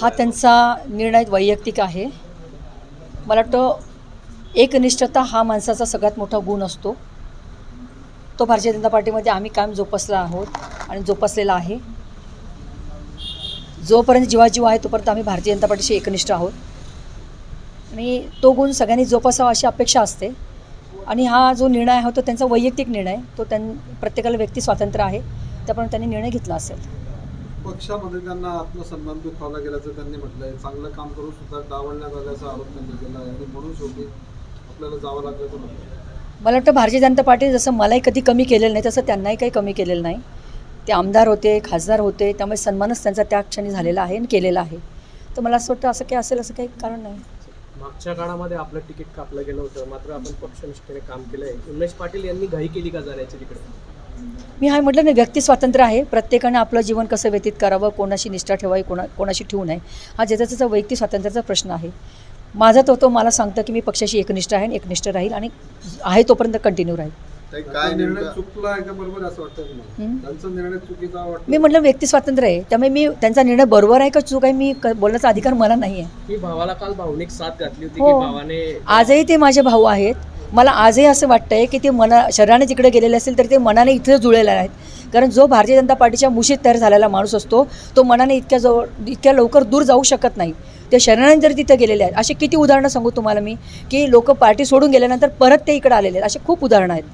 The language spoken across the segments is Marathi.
हा त्यांचा निर्णय वैयक्तिक आहे. मला वाटतं एकनिष्ठता हा माणसाचा सगळ्यात मोठा गुण असतो. तो भारतीय जनता पार्टीमध्ये आम्ही कायम जोपासला आहोत आणि जोपासलेला आहे. जोपर्यंत जीवाजीव आहे तोपर्यंत आम्ही भारतीय जनता पार्टीशी एकनिष्ठ आहोत. आणि तो गुण सगळ्यांनी जोपासावा अशी अपेक्षा असते. आणि हा जो निर्णय आहे तो त्यांचा वैयक्तिक निर्णय आहे. तो त्यां प्रत्येकाला व्यक्ती स्वातंत्र्य आहे. त्याप्रमाणे त्यांनी निर्णय घेतला असेल. पक्षामध्ये त्यांना आत्मसन्मान दुखावला गेल्याचं त्यांनी म्हटलंय. चांगलं काम करून सुद्धा डावलण्यात आल्याचा आरोप त्यांनी केला आहे. आणि म्हणून शेवटी आपल्याला जावं लागल्याचं म्हटलं मला वाटतं भारतीय जनता पार्टी जसं मलाही कधी कमी केलेलं नाही तसं त्यांनाही काही कमी केलेलं नाही. ते आमदार होते खासदार होते त्यामुळे सन्मानच त्यांचा त्या क्षणी झालेला आहे आणि केलेला आहे. तर मला असं वाटतं असं काही असेल असं काही कारण नाही. मागच्या काळामध्ये आपलं तिकीट कापलं गेलं होतं मात्र आपण पक्षनिष्ठेने काम केलंय. उमेश पाटील यांनी घाई केली का जाण्याची तिकडे मी हा म्हटलं ना व्यक्ती स्वातंत्र्य आहे. प्रत्येकानं आपलं जीवन कसं व्यतीत करावं कोणाशी निष्ठा ठेवावी कोणा कोणाशी ठेवू नये हा ज्याचा त्याचा वैयक्तिक स्वातंत्र्याचा प्रश्न आहे. माझा तो तो मला सांगतं की मी पक्षाशी एकनिष्ठ आहे आणि एकनिष्ठ राहील आणि आहे तोपर्यंत कंटिन्यू राहील. ताई, काय काय निर्णय नेमकं? चुकला आहे का बरोबर आहे असं वाटतं तुम्हाला? हं? त्यांचा निर्णय चुकीचा वाटतो. मी म्हटलं व्यक्ती स्वातंत्र्य आहे. त्यामुळे मी त्यांचा निर्णय बरोबर आहे का चूक आहे मी क- बोलण्याचा अधिकार मला नाही आहे ही भावाला काल भावनिक साथ घातली होती. की भावाने आजही ते माझे भाऊ आहेत. मला आजही असं वाटतंय की ते मना शरीराने तिकडे गेलेले असेल तर ते मनाने इथे जुळलेले आहेत कारण जो भारतीय जनता पार्टीच्या मुशीत तयार झालेला माणूस असतो तो मनाने इतक्या जवळ इतक्या लवकर दूर जाऊ शकत नाही. ते शरीराने जर तिथे गेलेले आहेत असे किती उदाहरणं सांगू तुम्हाला मी की लोक पार्टी सोडून गेल्यानंतर परत ते इकडे आलेले आहेत. असे खूप उदाहरणं आहेत.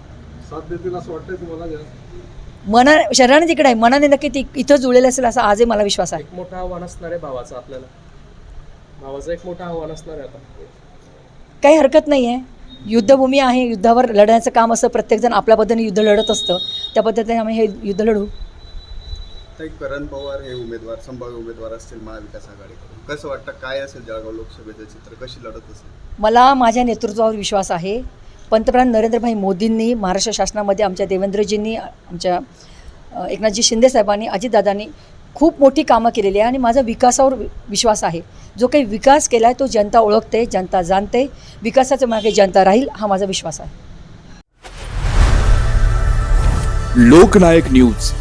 मना शरीराने तिकडे आहे मनाने नक्की ती इथं जुळलेलं असेल असा आजही मला विश्वास आहे. एक मोठं आव्हान असणार आहे भावाचं आपल्याला. भावाचं एक मोठं आव्हान असणार आहे आता. काही हरकत नाही आहे युद्धभूमी आहे युद्धावर लढण्याचं काम असं प्रत्येकजण आपल्या पद्धतीने युद्ध लढत असतं. त्या पद्धतीने आम्ही हे युद्ध लढू. करण पवार हे उमेदवार संभाव्य उमेदवार असतील महाविकास आघाडीकडून. कसं वाटतं? काय असेल जळगाव लोकसभेचं चित्र? कशी लढत असेल? मला माझ्या नेतृत्वावर विश्वास आहे. पंतप्रधान नरेंद्रभाई मोदींनी महाराष्ट्र शासनामध्ये आमच्या देवेंद्रजींनी आमच्या एकनाथजी शिंदेसाहेबांनी अजितदादांनी खूप मोठी कामं केलेली आहे आणि माझा विकासावर विश्वास आहे. जो काही विकास केला आहे तो जनता ओळखते जनता जाणते. विकासाच्या मागे जनता राहील हा माझा विश्वास आहे. लोकनायक न्यूज.